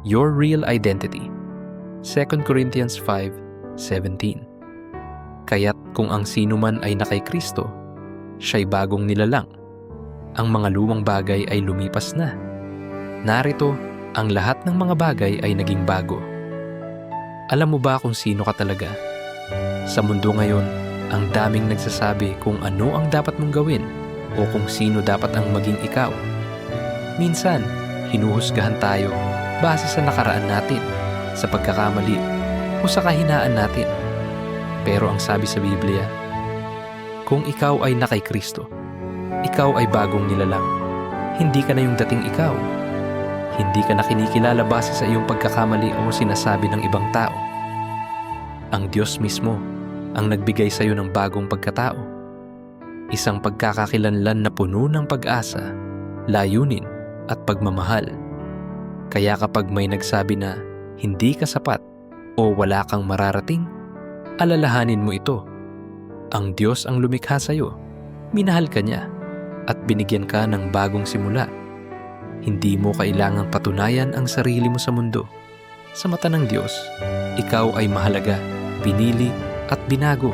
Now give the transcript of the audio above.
Your Real Identity 2 Corinthians 5:17 Kaya't kung ang sino man ay nakay Kristo, siya'y bagong nilalang. Ang mga lumang bagay ay lumipas na. Narito, ang lahat ng mga bagay ay naging bago. Alam mo ba kung sino ka talaga? Sa mundo ngayon, ang daming nagsasabi kung ano ang dapat mong gawin o kung sino dapat ang maging ikaw. Minsan, hinuhusgahan tayo base sa nakaraan natin, sa pagkakamali o sa kahinaan natin. Pero ang sabi sa Biblia, kung ikaw ay nakay Kristo, ikaw ay bagong nilalang. Hindi ka na yung dating ikaw. Hindi ka na kinikilala base sa iyong pagkakamali o sinasabi ng ibang tao. Ang Diyos mismo ang nagbigay sa iyo ng bagong pagkatao. Isang pagkakakilanlan na puno ng pag-asa, layunin at pagmamahal. Kaya kapag may nagsabi na hindi ka sapat o wala kang mararating, alalahanin mo ito. Ang Diyos ang lumikha sa iyo. Minahal ka niya at binigyan ka ng bagong simula. Hindi mo kailangang patunayan ang sarili mo sa mundo. Sa mata ng Diyos, ikaw ay mahalaga, pinili at binago